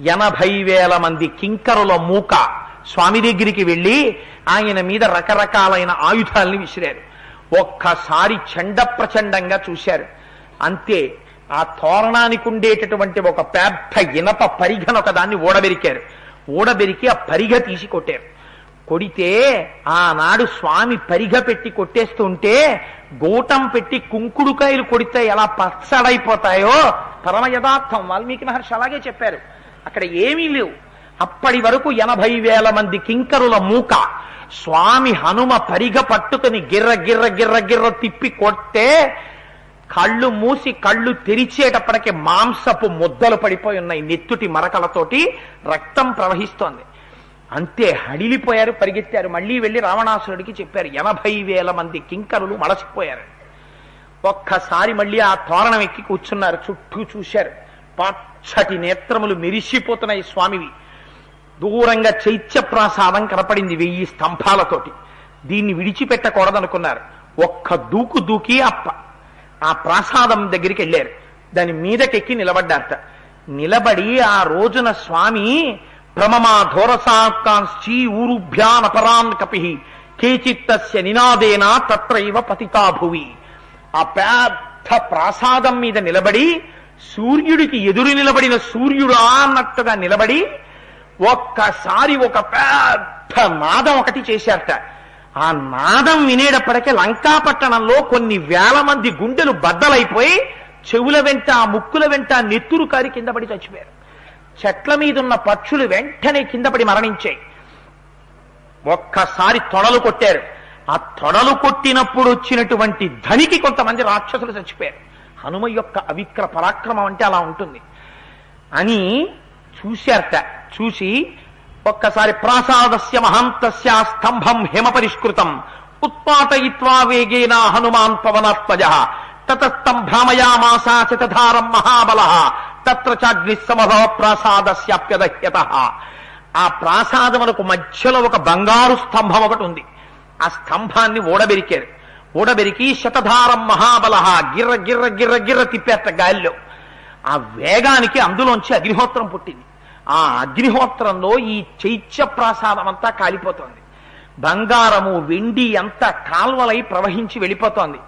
ఎనభై వేల మంది కింకరుల మూక స్వామి దగ్గరికి వెళ్ళి ఆయన మీద రకరకాలైన ఆయుధాల్ని విసిరారు. ఒక్కసారి చండ ప్రచండంగా చూశారు. అంతే ఆ తోరణానికి ఉండేటటువంటి ఒక పెద్ద ఇనప పరిఘన ఒక దాన్ని ఊడబెరికారు. ఊడబెరికి ఆ పరిగ తీసి కొట్టారు. కొడితే ఆనాడు స్వామి పరిగ పెట్టి కొట్టేస్తుంటే గూటం పెట్టి కుంకుడుకాయలు కొడితే ఎలా పచ్చడైపోతాయో పరమ యథార్థం వాల్మీకి మహర్షి అలాగే చెప్పారు. అక్కడ ఏమీ లేవు. అప్పటి వరకు ఎనభై వేల మంది కింకరుల మూక. స్వామి హనుమ పరిగ పట్టుకుని గిర్ర గిర్ర గిర్ర గిర్ర తిప్పి కొట్టే కళ్ళు మూసి కళ్ళు తెరిచేటప్పటికి మాంసపు ముద్దలు పడిపోయి ఉన్నాయి నెత్తుటి మరకలతోటి రక్తం ప్రవహిస్తోంది. అంతే హడిలిపోయారు పరిగెత్తారు. మళ్ళీ వెళ్ళి రావణాసురుడికి చెప్పారు. ఎనభై వేల మంది కింకరులు మలసిపోయారు ఒక్కసారి మళ్ళీ ఆ తోరణం ఎక్కి కూర్చున్నారు. చుట్టూ చూశారు. పచ్చటి నేత్రములు మెరిసిపోతున్నాయి స్వామివి. దూరంగా చైత్య ప్రాసాదం కనపడింది వెయ్యి స్తంభాలతోటి. దీన్ని విడిచిపెట్టకూడదనుకున్నారు. ఒక్క దూకు దూకి అప్ప. ఆ ప్రాసాదం దగ్గరికి వెళ్ళారు. దాని మీదకెక్కి నిలబడ్డారట. నిలబడి ఆ రోజున స్వామి ప్రమమా ధోరసాకాంశ్చి ఊరుభ్యాన్ అపరాన్ కపి కేచిత్తస్య నినాదేనా తత్రైవ పతితాభువి. ఆ పెద్ద ప్రాసాదం మీద నిలబడి సూర్యుడికి ఎదురు నిలబడిన సూర్యుడు అన్నట్టుగా నిలబడి ఒక్కసారి ఒక పెద్ద నాదం ఒకటి చేశారట. ఆ నాదం వినేటప్పటికే లంకాపట్టణంలో కొన్ని వేల మంది గుండెలు బద్దలైపోయి చెవుల వెంట ముక్కుల వెంట నెత్తురు కారి కింద పడి చచ్చిపోయారు. చెట్ల మీద ఉన్న పక్షులు వెంటనే కింద పడి మరణించాయి. ఒక్కసారి తొడలు కొట్టారు. ఆ తొడలు కొట్టినప్పుడు వచ్చినటువంటి ధనికి కొంతమంది రాక్షసులు చచ్చిపోయారు. హనుమ యొక్క అవిక్ర పరాక్రమం అంటే అలా ఉంటుంది. అని చూశారట. చూసి ఒక్కసారి ప్రాసాదస్య మహాంతస్య స్తంభం హిమ పరిష్కృతం ఉత్పాటయిత్వా వేగేన హనుమాన్ పవనాత్మజ. తతస్తం భ్రామయామాస మహాబల. తత్ర చాగ్ని సమభవ ప్రాసాదస్యాప్యదహ్యత. ఆ ప్రాసాదమునకు మధ్యలో ఒక బంగారు స్తంభం ఒకటి ఉంది. ఆ స్తంభాన్ని ఓడబెరికారు. ఊడబెరికి శతధారం మహాబల గిర్ర గిర్ర గిర్ర గిర్ర తిప్పేట గాలిలో. ఆ వేగానికి అందులోంచి అగ్నిహోత్రం పుట్టింది. ఆ అగ్నిహోత్రంలో ఈ చైత్య ప్రసాదం అంతా కాలిపోతోంది. బంగారము వెండి అంతా కాల్వలై ప్రవహించి వెళ్ళిపోతోంది.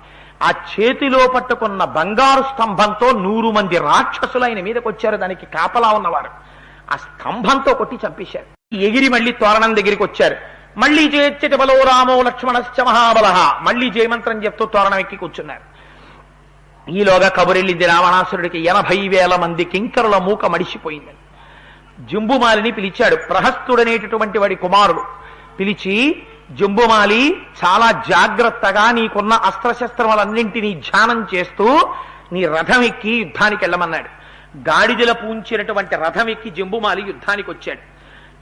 ఆ చేతిలో పట్టుకున్న బంగారు స్తంభంతో నూరు మంది రాక్షసులు ఆయన మీదకి వచ్చారు దానికి కాపలా ఉన్నవారు. ఆ స్తంభంతో కొట్టి చంపేశారు. ఎగిరి మళ్ళీ తోరణం దగ్గరికి వచ్చారు. మళ్ళీ చేయచ్చటి బలో రామో లక్ష్మణశ్చ మహాబల. మళ్ళీ జయమంత్రం చెప్తూ తోరణం ఎక్కి కూర్చున్నారు ఈలోగా కబురెళ్ళింది రావణాసురుడికి ఎనభై వేల మంది కింకరుల మూక మడిసిపోయిందని జంబుమాలిని పిలిచాడు. ప్రహస్తుడనేటటువంటి వాడి కుమారుడు పిలిచి జంబుమాలి చాలా జాగ్రత్తగా నీకున్న అస్త్రశస్త్రములన్నింటినీ ధ్యానం చేస్తూ నీ రథం ఎక్కి యుద్ధానికి వెళ్ళమన్నాడు గాడిదల పూంచినటువంటి రథం ఎక్కి జంబుమాలి యుద్ధానికి వచ్చాడు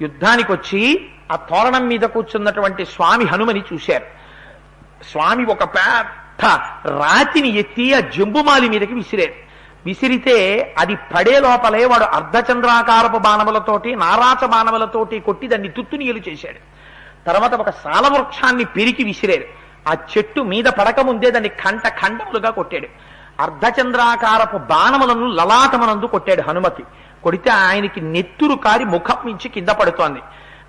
యుద్ధానికి వచ్చి ఆ తోరణం మీద కూర్చున్నటువంటి స్వామి హనుమని చూశారు. స్వామి ఒక పెద్ద రాతిని ఎత్తి ఆ జంబుమాలి మీదకి విసిరారు. విసిరితే అది పడే లోపలే వాడు అర్ధచంద్రాకారపు బాణములతోటి నారాచ బాణములతోటి కొట్టి దాన్ని తుత్తునీయలు చేశాడు. తర్వాత ఒక సాలవృక్షాన్ని పెరికి విసిరారు. ఆ చెట్టు మీద పడక ముందే దాన్ని కంట ఖండములుగా కొట్టాడు. అర్ధచంద్రాకారపు బాణములను లలాటమనందు కొట్టాడు హనుమతి. కొడితే ఆయనకి నెత్తురు కారి ముఖం మించి కింద పడుతోంది.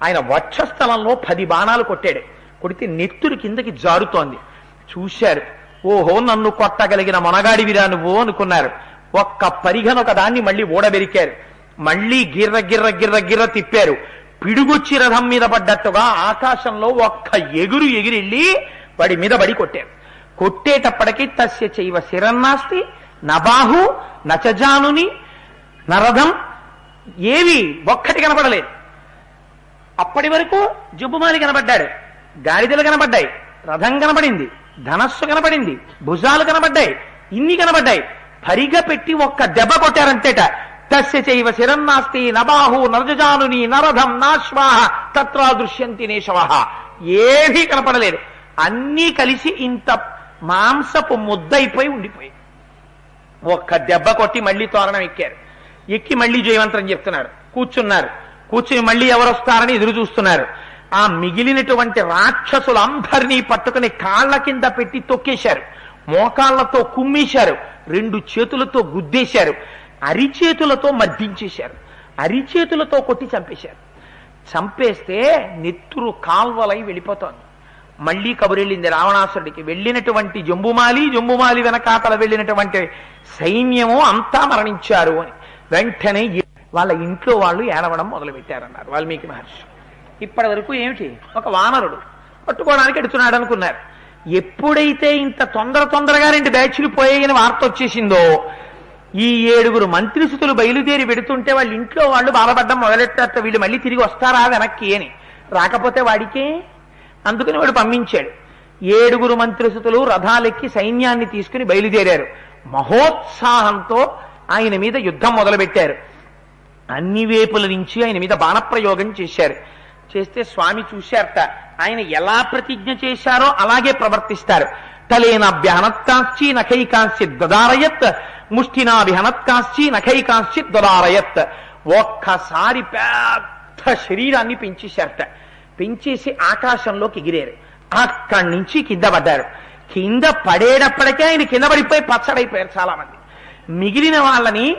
ఆయన వక్షస్థలంలో పది బాణాలు కొట్టాడు. కొడితే నెత్తురు కిందకి జారుతోంది. చూశారు. ఓహో నన్ను కొట్టగలిగిన మొనగాడివిరా నువ్వు అనుకున్నారు. ఒక్క పరిగనొక దాన్ని మళ్ళీ ఓడబెరికారు మళ్ళీ గిర్ర గిర్ర గిర్ర గిర్ర తిప్పారు. పిడుగుచ్చి రథం మీద పడ్డట్టుగా ఆకాశంలో ఒక్క ఎగురు ఎగిరెళ్ళి వాడి మీద బడి కొట్టారు. కొట్టేటప్పటికి తస్య చైవ శిరన్నాస్తి నబాహు నచజానుని నరథం ఏవి ఒక్కటి కనపడలేదు. అప్పటి వరకు జబ్బుమాలి కనబడ్డాడు గాడిదలు కనబడ్డాయి రథం కనబడింది ధనస్సు కనబడింది భుజాలు కనబడ్డాయి ఇన్ని కనబడ్డాయి. పరిగ పెట్టి ఒక్క దెబ్బ కొట్టారంతేట తస్య చైవ శిరన్నాస్తి నబాహు నరజానుని నరథం నాశ్వాహ తత్రా దృశ్యంతి నేషవహ ఏవీ కనపడలేదు. అన్నీ కలిసి ఇంత మాంసపు ముద్దయిపోయి ఉండిపోయి ఒక్క దెబ్బ కొట్టి మళ్ళీ తోరణం ఎక్కారు. ఎక్కి మళ్ళీ జయవంతం చెప్తున్నారు. కూర్చున్నారు. కూర్చుని మళ్ళీ ఎవరు వస్తారని ఎదురు చూస్తున్నారు. ఆ మిగిలినటువంటి రాక్షసులందరినీ పట్టుకుని కాళ్ళ కింద పెట్టి తొక్కేశారు. మోకాళ్ళతో కుమ్మేశారు. రెండు చేతులతో గుద్దేశారు. అరిచేతులతో మర్దించేశారు. అరిచేతులతో కొట్టి చంపేశారు. చంపేస్తే నెత్తురు కాల్వలై వెళ్ళిపోతోంది. మళ్ళీ కబురెళ్ళింది రావణాసురుడికి. వెళ్ళినటువంటి జంబుమాలి జంబుమాలి వెనకాతల వెళ్ళినటువంటి సైన్యము అంతా మరణించారు అని. వెంటనే వాళ్ళ ఇంట్లో వాళ్ళు ఏడవడం మొదలుపెట్టారన్నారు వాల్మీకి మహర్షి. ఇప్పటి వరకు ఏమిటి? ఒక వానరుడు. పట్టుకోవడానికి ఎడుతున్నాడు అనుకున్నారు. ఎప్పుడైతే ఇంత తొందర తొందరగా రెండు బ్యాచ్లు పోయాయని వార్త వచ్చేసిందో ఈ ఏడుగురు మంత్రిసుతులు బయలుదేరి పెడుతుంటే వాళ్ళ ఇంట్లో వాళ్ళు బాధపడ్డం మొదలెట్టారట వీళ్ళు మళ్ళీ తిరిగి వస్తారా వెనక్కి అని. రాకపోతే వాడికే? అందుకని వాడు పంపించాడు. ఏడుగురు మంత్రిసుతులు రథాలెక్కి సైన్యాన్ని తీసుకుని బయలుదేరారు. మహోత్సాహంతో ఆయన మీద యుద్ధం మొదలుపెట్టారు. అన్ని వేపుల నుంచి ఆయన మీద బాణప్రయోగం చేశారు. చేస్తే స్వామి చూశారట ఆయన ఎలా ప్రతిజ్ఞ చేశారో అలాగే ప్రవర్తిస్తారు. తలేనాభ్యహనత్కాశ్చి నఖైకాంశ్చిత్ దదారయత్ ముష్టినాభిహనత్కాంశ్చి నఖైకాంశ్చిత్ దదారయత్. ఒక్కసారి పెద్ద శరీరాన్ని పెంచేశారట. పెంచేసి ఆకాశంలోకి ఎగిరారు. అక్కడి నుంచి కింద పడ్డారు. కింద పడేటప్పటికే ఆయన కింద పడిపోయి పచ్చడైపోయారు చాలా మంది మిగిలిన వాళ్ళని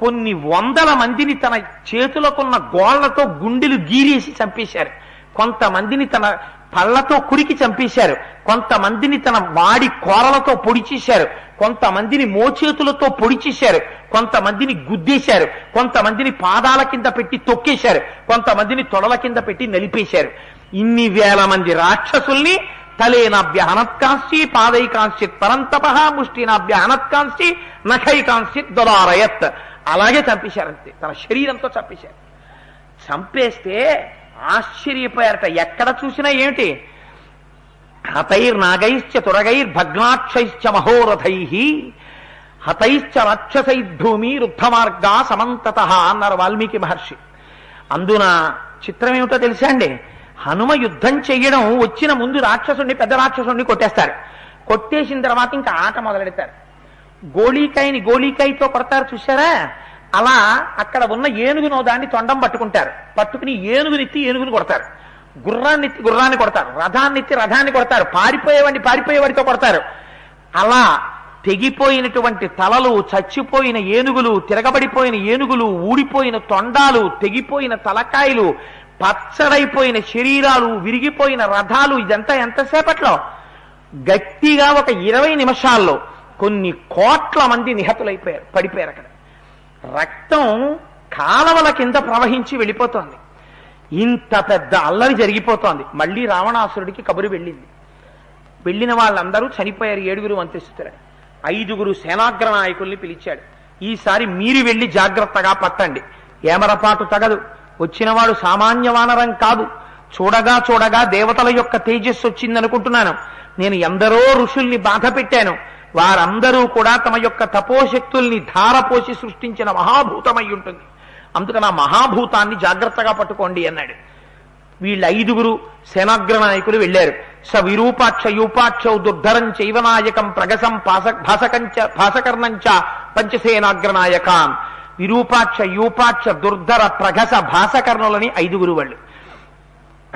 కొన్ని వందల మందిని తన చేతులకున్న గోళ్ళతో గుండెలు గీరేసి చంపేశారు. కొంతమందిని తన పళ్ళతో కురికి చంపేశారు. కొంతమందిని తన వాడి కోరలతో పొడిచేశారు. కొంతమందిని మోచేతులతో పొడిచేశారు. కొంతమందిని గుద్దేశారు. కొంతమందిని పాదాల కింద పెట్టి తొక్కేశారు. కొంతమందిని తొడల కింద పెట్టి నలిపేశారు. ఇన్ని వేల మంది రాక్షసుల్ని తలేనాభ్య హనత్కాంశి పాదైకాంశ్చిత్ పరంతప ముష్టినాభ్య హనత్కాంశ్చి నఖైకాంశ్చిత్ దొరారయత్ అలాగే చంపేశారంతే. తన శరీరంతో చంపేశారు. చంపేస్తే ఆశ్చర్యపోయారట. ఎక్కడ చూసినా ఏమిటి? హతైర్నాగైశ్చ తురగైర్ భగ్నాక్షైశ్చ మహోరథై. హతైశ్చ రాక్షసైద్ధూమి రుద్ధమార్గా సమంతత అన్నారు వాల్మీకి మహర్షి. అందున చిత్రం ఏమిటో తెలుసా అండి? హనుమ యుద్ధం చెయ్యడం వచ్చిన ముందు రాక్షసుడిని పెద్ద రాక్షసుడిని కొట్టేస్తారు. కొట్టేసిన తర్వాత ఇంకా ఆట మొదలెడతారు. గోళీకాయని గోళీకాయతో కొడతారు చూసారా అలా అక్కడ ఉన్న ఏనుగును దాన్ని తొండం పట్టుకుంటారు. పట్టుకుని ఏనుగునెత్తి ఏనుగుని కొడతారు. గుర్రాన్ని ఎత్తి గుర్రాన్ని కొడతారు. రథాన్ని ఎత్తి రథాన్ని కొడతారు. పారిపోయేవాడిని పారిపోయేవాడితో కొడతారు. అలా తెగిపోయినటువంటి తలలు చచ్చిపోయిన ఏనుగులు తిరగబడిపోయిన ఏనుగులు ఊడిపోయిన తొండాలు తెగిపోయిన తలకాయలు పచ్చడైపోయిన శరీరాలు విరిగిపోయిన రథాలు ఇదంతా ఎంతసేపట్లో? గట్టిగా ఒక ఇరవై నిమిషాల్లో కొన్ని కోట్ల మంది నిహతులైపోయారు పడిపోయారు అక్కడ. రక్తం కాలవల కింద ప్రవహించి వెళ్ళిపోతోంది. ఇంత పెద్ద అల్లరి జరిగిపోతోంది. మళ్ళీ రావణాసురుడికి కబురు వెళ్ళింది. వెళ్ళిన వాళ్ళందరూ చనిపోయారు ఏడుగురు మంత్రిస్తున్నారు ఐదుగురు సేనాగ్ర నాయకుల్ని పిలిచాడు. ఈసారి మీరు వెళ్ళి జాగ్రత్తగా పట్టండి. ఏమరపాటు తగదు. వచ్చినవాడు సామాన్య వానరం కాదు. చూడగా చూడగా దేవతల యొక్క తేజస్సు వచ్చిందనుకుంటున్నాను. నేను ఎందరో ఋషుల్ని బాధ పెట్టాను. వారందరూ కూడా తమ యొక్క తపోశక్తుల్ని ధారపోసి సృష్టించిన మహాభూతమై ఉంటుంది. అందుకని ఆ మహాభూతాన్ని జాగ్రత్తగా పట్టుకోండి అన్నాడు. వీళ్ళ ఐదుగురు సేనాగ్ర నాయకులు వెళ్ళారు. స విరూపాక్ష యూపాక్షౌ దుర్ధరం చైవనాయకం ప్రగసం భాసకంచ భాసకర్ణంచ పంచసేనాగ్ర నాయకాన్. విరూపాక్ష యూపాక్ష దుర్ధర ప్రఘస భాసకర్ణులని ఐదుగురు వాళ్ళు.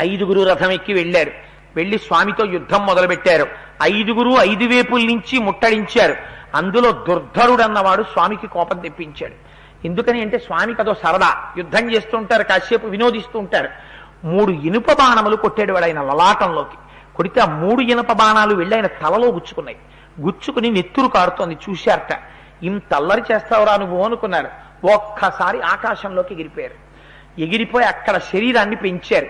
ఐదుగురు రథం ఎక్కి వెళ్ళారు. వెళ్ళి స్వామితో యుద్ధం మొదలుపెట్టారు. ఐదుగురు ఐదు వేపుల నుంచి ముట్టడించారు. అందులో దుర్ధరుడన్నవాడు స్వామికి కోపం తెప్పించాడు. ఎందుకని అంటే స్వామికి అదో సరదా యుద్ధం చేస్తూ ఉంటారు కాసేపు వినోదిస్తూ ఉంటారు. మూడు ఇనుప బాణములు కొట్టాడు వాడు ఆయన లలాటంలోకి. కొడితే ఆ మూడు ఇనుప బాణాలు వెళ్ళి ఆయన తలలో గుచ్చుకున్నాయి. గుచ్చుకుని నెత్తురు కారుతోంది. చూశారట. ఇంత అల్లరి చేస్తావురా నువ్వు అనుకున్నారు. ఒక్కసారి ఆకాశంలోకి ఎగిరిపోయారు. ఎగిరిపోయి అక్కడ శరీరాన్ని పెంచారు.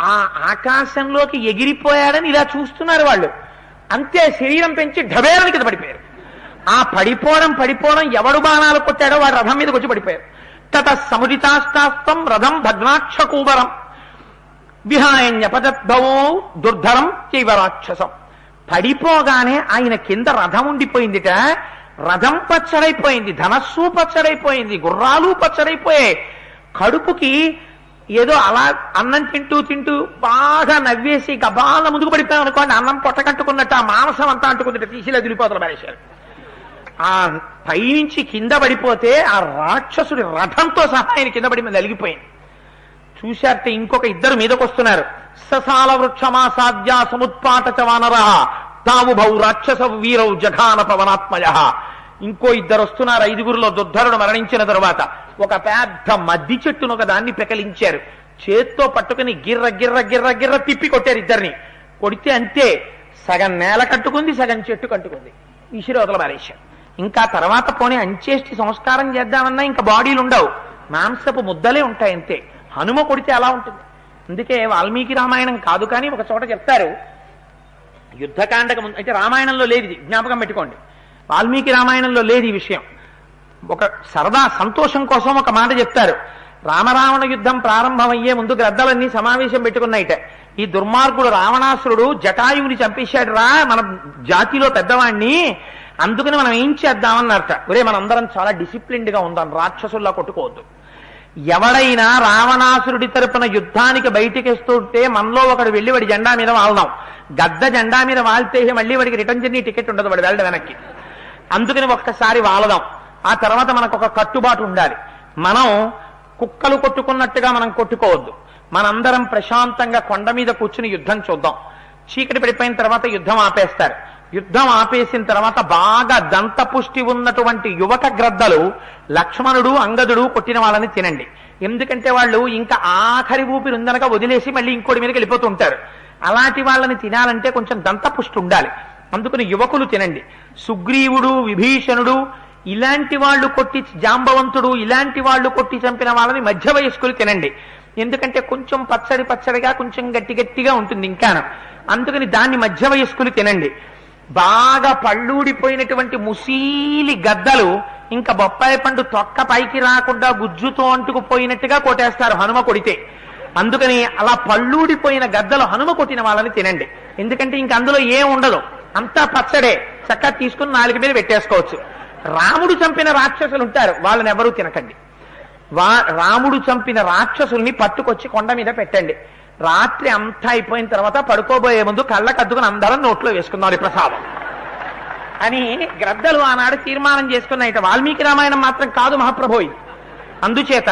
ఆ ఆకాశంలోకి ఎగిరిపోయాడని ఇలా చూస్తున్నారు వాళ్ళు. అంతే శరీరం పెంచి ఢబేరని కింద పడిపోయారు. ఆ పడిపోవడం పడిపోవడం ఎవడు బాణాలు కొట్టాడో వాడు రథం మీదకి వచ్చి పడిపోయారు. తత సముదితాస్తాస్తం రథం భగ్నాక్షకూబరం. విహాయన్యపదద్భవో దుర్ధరం చైవ రాక్షసం. పడిపోగానే ఆయన కింద రథం ఉండిపోయిందిట. రథం పచ్చడైపోయింది ధనస్సు పచ్చడైపోయింది గుర్రాలు పచ్చడైపోయాయి. కడుపుకి ఏదో అలా అన్నం తింటూ తింటూ బాగా నవ్వేసి గబాల ముందుకు పడిపోయాం అనుకోండి అన్నం పొట్టకట్టుకున్నట్టు ఆ మాంసం అంతా అంటుకుందట తీసి దులిపోతలు పారేశారు ఆ పైనుంచి కింద పడిపోతే ఆ రాక్షసుడి రథంతో సహా ఆయన కింద పడి మీద అలిగిపోయింది. చూశారంటే ఇంకొక ఇద్దరు మీదకు వస్తున్నారు ససాల వృక్షమాసాద్యా సముత్పాట చవానర తావు భౌ రాక్షస వీరౌ జఘాన పవనాత్మయ ఇంకో ఇద్దరు వస్తున్నారు ఐదుగురులో దుర్ధరుడు మరణించిన తరువాత. ఒక పెద్ద మద్ది చెట్టును ఒక దాన్ని పెకలించారు. చేత్తో పట్టుకుని గిర్ర గిర్ర గిర్ర గిర్ర తిప్పి కొట్టారు ఇద్దరిని. కొడితే అంతే సగం నేల కట్టుకుంది సగం చెట్టు కట్టుకుంది. విసిరోతల మారేశారు ఇంకా తర్వాత పోనీ అంచేష్టి సంస్కారం చేద్దామన్నా ఇంకా బాడీలు ఉండవు. మాంసపు ముద్దలే ఉంటాయి అంతే. హనుమ కొడితే అలా ఉంటుంది. అందుకే వాల్మీకి రామాయణం కాదు కానీ ఒక చోట చెప్తారు. యుద్ధకాండకు ముందు అయితే రామాయణంలో లేదు ఇది జ్ఞాపకం పెట్టుకోండి. వాల్మీకి రామాయణంలో లేదు ఈ విషయం. ఒక సరదా సంతోషం కోసం ఒక మాట చెప్తారు. రామరావణ యుద్ధం ప్రారంభమయ్యే ముందు గ్రద్దలన్నీ సమావేశం పెట్టుకున్నాయిట. ఈ దుర్మార్గుడు రావణాసురుడు జటాయువుని చంపేశాడు రా మన జాతిలో పెద్దవాణ్ణి. అందుకని మనం ఏం చేద్దామన్నట ఒరే మనందరం చాలా డిసిప్లిన్డ్గా ఉందాం. రాక్షసుల్లా కొట్టుకోవద్దు. ఎవడైనా రావణాసురుడి తరపున యుద్ధానికి బయటికిస్తుంటే మనలో ఒకడు వెళ్ళి వాడి జెండా మీద వాళ్దాం. గద్ద జెండా మీద వాళ్తే మళ్ళీ వాడికి రిటర్న్ జర్నీ టికెట్ ఉండదు వాడు వెళ్ళడం వెనక్కి. అందుకని ఒక్కసారి వాలదాం. ఆ తర్వాత మనకు ఒక కట్టుబాటు ఉండాలి. మనం కుక్కలు కొట్టుకున్నట్టుగా మనం కొట్టుకోవద్దు. మనందరం ప్రశాంతంగా కొండ మీద కూర్చుని యుద్ధం చూద్దాం. చీకటి పడిపోయిన తర్వాత యుద్ధం ఆపేస్తారు. యుద్ధం ఆపేసిన తర్వాత బాగా దంతపుష్టి ఉన్నటువంటి యువక గ్రద్దలు లక్ష్మణుడు అంగదుడు కొట్టిన వాళ్ళని తినండి. ఎందుకంటే వాళ్ళు ఇంకా ఆఖరి ఊపిరి ఉందనక వదిలేసి మళ్ళీ ఇంకోటి మీదకి వెళ్ళిపోతుంటారు అలాంటి వాళ్ళని తినాలంటే కొంచెం దంతపుష్టి ఉండాలి. అందుకని యువకులు తినండి. సుగ్రీవుడు విభీషణుడు ఇలాంటి వాళ్ళు కొట్టి జాంబవంతుడు ఇలాంటి వాళ్ళు కొట్టి చంపిన వాళ్ళని మధ్య వయస్కులు తినండి. ఎందుకంటే కొంచెం పచ్చడి పచ్చడిగా కొంచెం గట్టి గట్టిగా ఉంటుంది ఇంకా అందుకని దాన్ని మధ్య వయస్కులు తినండి. బాగా పళ్ళూడిపోయినటువంటి ముసీలి గద్దలు ఇంకా బొప్పాయి పండు తొక్క పైకి రాకుండా గుజ్జుతో అంటుకుపోయినట్టుగా కొట్టేస్తారు హనుమ కొడితే. అందుకని అలా పళ్ళూడిపోయిన గద్దలు హనుమ కొట్టిన వాళ్ళని తినండి. ఎందుకంటే ఇంక అందులో ఏం ఉండదు. అంతా పచ్చడే. చక్కగా తీసుకుని నాలుగు మీద పెట్టేసుకోవచ్చు. రాముడు చంపిన రాక్షసులు ఉంటారు. వాళ్ళని ఎవరూ తినకండి. వా రాముడు చంపిన రాక్షసుల్ని పట్టుకొచ్చి కొండ మీద పెట్టండి. రాత్రి అంతా అయిపోయిన తర్వాత పడుకోబోయే ముందు కళ్ళకద్దుకుని అందరం నోట్లో వేసుకుందాం ప్రసాదం. అని గ్రద్దలు ఆనాడు తీర్మానం చేసుకున్నాయి వాల్మీకి రామాయణం మాత్రం కాదు మహాప్రభోయి. అందుచేత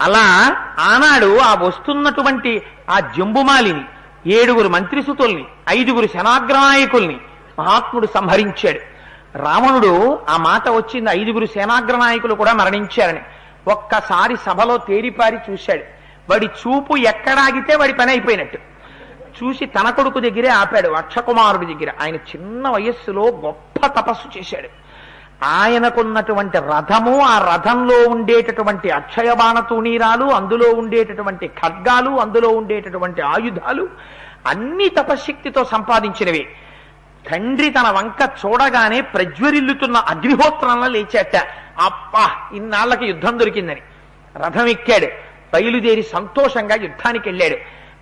అలా ఆనాడు ఆ వస్తున్నటువంటి ఆ జంబుమాలిని ఏడుగురు మంత్రిసుతుల్ని ఐదుగురు శనాగ్రనాయకుల్ని మహాత్ముడు సంహరించాడు. రావణుడు ఆ మాట వచ్చింది ఐదుగురు సేనాగ్రనాయకులు కూడా మరణించారని. ఒక్కసారి సభలో తేరిపారి చూశాడు. వాడి చూపు ఎక్కడాగితే వాడి పని అయిపోయినట్టు. చూసి తన కొడుకు దగ్గరే ఆపాడు అక్షకుమారుడి దగ్గర. ఆయన చిన్న వయస్సులో గొప్ప తపస్సు చేశాడు. ఆయనకున్నటువంటి రథము ఆ రథంలో ఉండేటటువంటి అక్షయబాణ తూణీరాలు అందులో ఉండేటటువంటి ఖడ్గాలు అందులో ఉండేటటువంటి ఆయుధాలు అన్ని తపశక్తితో సంపాదించినవి. తండ్రి తన వంక చూడగానే ప్రజ్వరిల్లుతున్న అగ్నిహోత్రంలో లేచాట. అప్పా ఇన్నాళ్ళకి యుద్ధం దొరికిందని. రథం ఎక్కాడు. బయలుదేరి సంతోషంగా యుద్ధానికి వెళ్ళాడు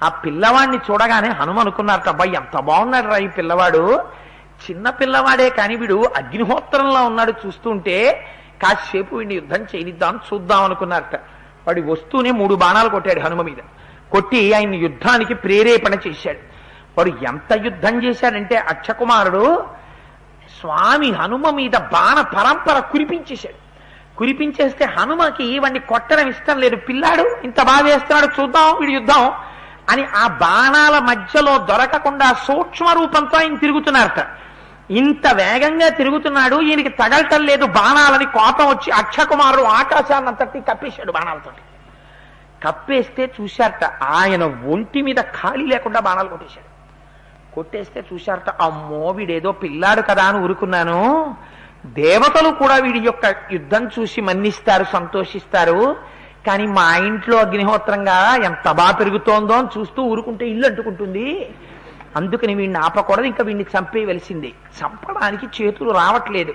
ఆ పిల్లవాడిని చూడగానే హనుమ అనుకున్నారట అబ్బాయి ఎంత బాగున్నాడు రా ఈ పిల్లవాడు. చిన్న పిల్లవాడే కాని వీడు అగ్నిహోత్రంలో ఉన్నాడు చూస్తుంటే కాసేపు వీడిని యుద్ధం చేయనిద్దాం చూద్దాం అనుకున్నారట. వాడి వస్తూనే మూడు బాణాలు కొట్టాడు హనుమ మీద. కొట్టి ఆయన యుద్ధానికి ప్రేరేపణ చేశాడు. వాడు ఎంత యుద్ధం చేశాడంటే అక్షకుమారుడు స్వామి హనుమ మీద బాణ పరంపర కురిపించేశాడు. కురిపించేస్తే హనుమకి వాడిని కొట్టడం ఇష్టం లేదు. పిల్లాడు ఇంత బాగా వేస్తున్నాడు చూద్దాం వీడి యుద్ధం అని ఆ బాణాల మధ్యలో దొరకకుండా సూక్ష్మ రూపంతో ఆయన తిరుగుతున్నారట. ఇంత వేగంగా తిరుగుతున్నాడు ఈయనకి తగలటం లేదు బాణాలని కోపం వచ్చి అక్షకుమారుడు ఆకాశాన్ని అంతటి కప్పేశాడు బాణాలతోటి. కప్పేస్తే చూశారట ఆయన ఒంటి మీద ఖాళీ లేకుండా బాణాలు కొట్టేశాడు. కొట్టేస్తే చూశారట అమ్మో వీడేదో పిల్లాడు కదా అని ఊరుకున్నాను. దేవతలు కూడా వీడి యొక్క యుద్ధం చూసి మన్నిస్తారు సంతోషిస్తారు. కానీ మా ఇంట్లో అగ్నిహోత్రంగా ఎంత బాగా పెరుగుతోందో అని చూస్తూ ఊరుకుంటే ఇల్లు అంటుకుంటుంది. అందుకని వీడిని ఆపకూడదు ఇంకా వీడిని చంపేయవలసిందే. చంపడానికి చేతులు రావట్లేదు.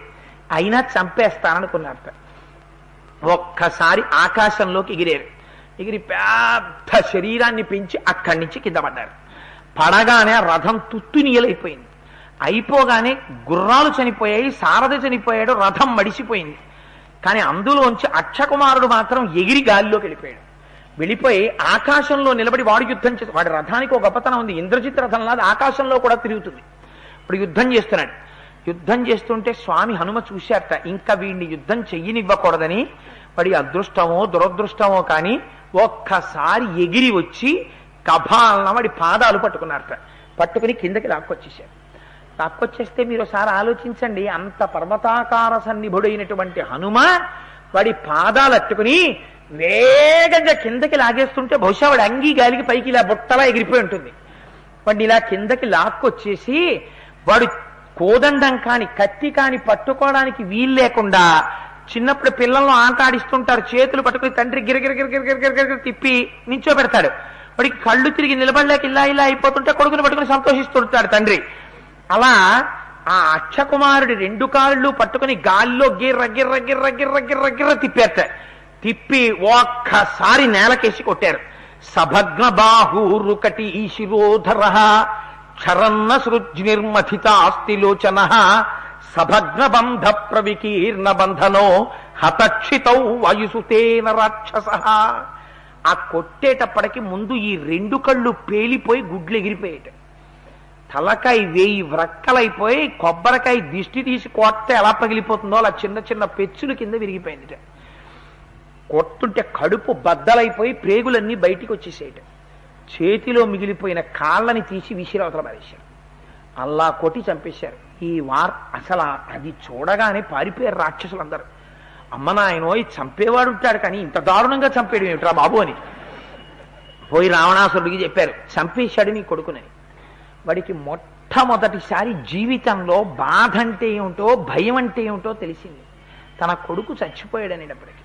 అయినా చంపేస్తాననుకున్నారట. ఒక్కసారి ఆకాశంలోకి ఎగిరారు. ఎగిరి పెద్ద శరీరాన్ని పెంచి అక్కడి నుంచి కింద పడ్డారు. పడగానే రథం రథం తుత్తునియలైపోయింది. అయిపోగానే గుర్రాలు చనిపోయాయి సారథి చనిపోయాడు రథం మడిసిపోయింది. కానీ అందులోంచి అక్షకుమారుడు మాత్రం ఎగిరి గాలిలోకి వెళ్ళిపోయాడు. వెళ్ళిపోయి ఆకాశంలో నిలబడి వాడు యుద్ధం చేసి వాడి రథానికి ఒక గొప్పతనం ఉంది. ఇంద్రజిత్ రథం రథంలాగా ఆకాశంలో కూడా తిరుగుతుంది. ఇప్పుడు యుద్ధం చేస్తున్నాడు. యుద్ధం చేస్తుంటే స్వామి హనుమ చూశారట ఇంకా వీడిని యుద్ధం చెయ్యనివ్వకూడదని. వాడి అదృష్టమో దురదృష్టమో కానీ ఒక్కసారి ఎగిరి వచ్చి కభాలన వాడి పాదాలు పట్టుకున్నారట. పట్టుకుని కిందకి లాక్కొచ్చేసారు లాక్కొచ్చేస్తే మీరు ఒకసారి ఆలోచించండి. అంత పర్వతాకార సన్నిభుడైనటువంటి హనుమ వాడి పాదాలు అట్టుకుని వేగంగా కిందకి లాగేస్తుంటే బహుశా వాడి అంగీ గాలికి పైకి ఇలా బుట్టలా ఎగిరిపోయి ఉంటుంది. వాడిని ఇలా కిందకి లాక్కొచ్చేసి వాడు కోదండం కాని కత్తి కాని పట్టుకోవడానికి వీలు లేకుండా చిన్నప్పుడు పిల్లలను ఆట ఆడిస్తుంటారు చేతులు పట్టుకుని తండ్రి గిరగిర తిప్పి నించో పెడతాడు వాడికి కళ్ళు తిరిగి నిలబడలేక ఇలా ఇలా అయిపోతుంటే కొడుకుని పట్టుకుని సంతోషిస్తుంటాడు తండ్రి. అలా ఆ అక్షకుమారుడి రెండు కాళ్ళు పట్టుకుని గాల్లో గిర్ర గిర్ర గిర్ర గిర్ర గిర్ర గిర్ర తిప్పి ఒక్కసారి నేలకేసి కొట్టారు. సభగ్న బాహూరుకటి శిరోధర క్షరన్న సృజ్నిర్మథితాస్తిలోచన సభగ్న బంధ ప్రవికీర్ణ బంధనో హతక్షితౌ వాయుసుతేన రాక్షస. ఆ కొట్టేటప్పటికి ముందు ఈ రెండు కళ్ళు పేలిపోయి గుడ్లు ఎగిరిపోయేట. తలకాయ వేయి వ్రక్కలైపోయి కొబ్బరికాయ దిష్టి తీసి కొట్ట ఎలా పగిలిపోతుందో అలా చిన్న చిన్న పెచ్చులు కింద విరిగిపోయింది కొట్టుంటే కడుపు బద్దలైపోయి ప్రేగులన్నీ బయటికి వచ్చేసేయట. చేతిలో మిగిలిపోయిన కాళ్ళని తీసి విసిరవతల పారేశారు అల్లా కొట్టి చంపేశారు. ఈ వార్ అసలు అది చూడగానే పారిపోయారు రాక్షసులందరూ. అమ్మ నాయనోయ్ చంపేవాడు ఉంటాడు కానీ ఇంత దారుణంగా చంపేయడం ఏమిట్రా బాబు అని. పోయి రావణాసురుడికి చెప్పారు చంపేశాడు నీ కొడుకునని వాడికి మొట్టమొదటిసారి జీవితంలో బాధ అంటే ఏమిటో భయం అంటే ఏమిటో తెలిసింది. తన కొడుకు చచ్చిపోయాడు అనేటప్పటికి